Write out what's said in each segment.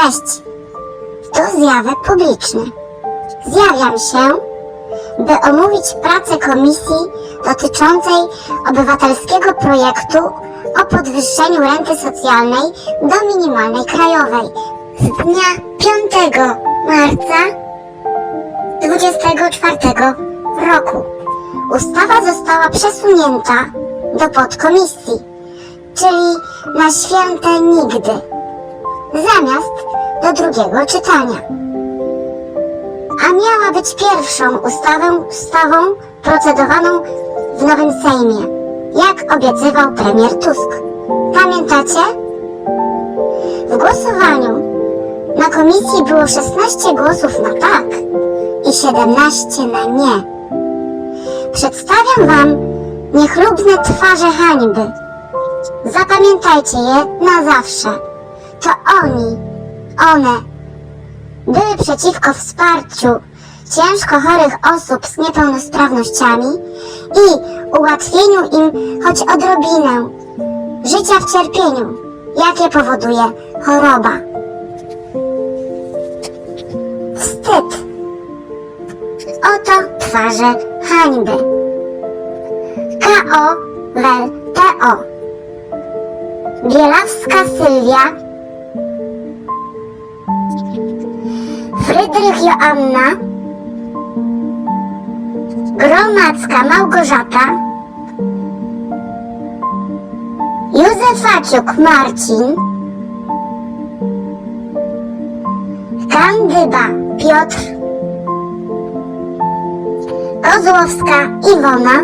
Cześć! Tu zjawek publiczny. Zjawiam się, by omówić pracę komisji dotyczącej obywatelskiego projektu o podwyższeniu renty socjalnej do minimalnej krajowej z dnia 5 marca 2024 roku. Ustawa została przesunięta do podkomisji, czyli na święte nigdy zamiast do drugiego czytania. A miała być pierwszą ustawą, ustawą procedowaną w nowym Sejmie, jak obiecywał premier Tusk. Pamiętacie? W głosowaniu na komisji było 16 głosów na tak i 17 na nie. Przedstawiam Wam niechlubne twarze hańby. Zapamiętajcie je na zawsze to oni, one były przeciwko wsparciu ciężko chorych osób z niepełnosprawnościami i ułatwieniu im choć odrobinę życia w cierpieniu, jakie powoduje choroba. Wstyd. Oto twarze hańby. K.O. Wel T.O. Bielawska Sylwia Frydrych Joanna Gromacka Małgorzata Józefaciuk Marcin Kandyba Piotr Kozłowska Iwona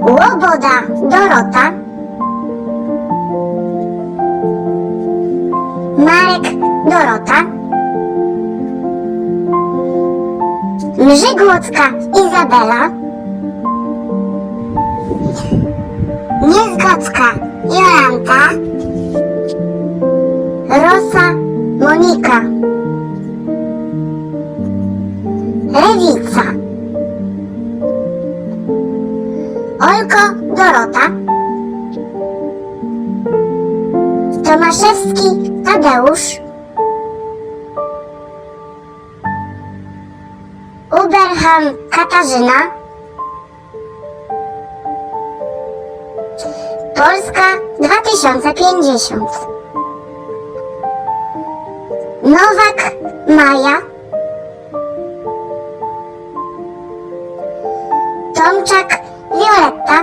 Łoboda Dorota Marek Dorota. Mrzygłocka Izabela. Niezgocka Jolanta. Rosa Monika. Lewica. Olko Dorota. Tomaszewski Tadeusz. Uberhan Katarzyna. Polska 2050 Nowak Maja. Tomczak Violetta.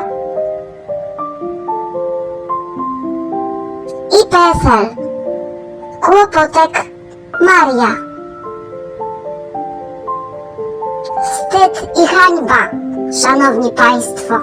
I PSL Kłopotek Maria Wstyd i hańba, szanowni państwo.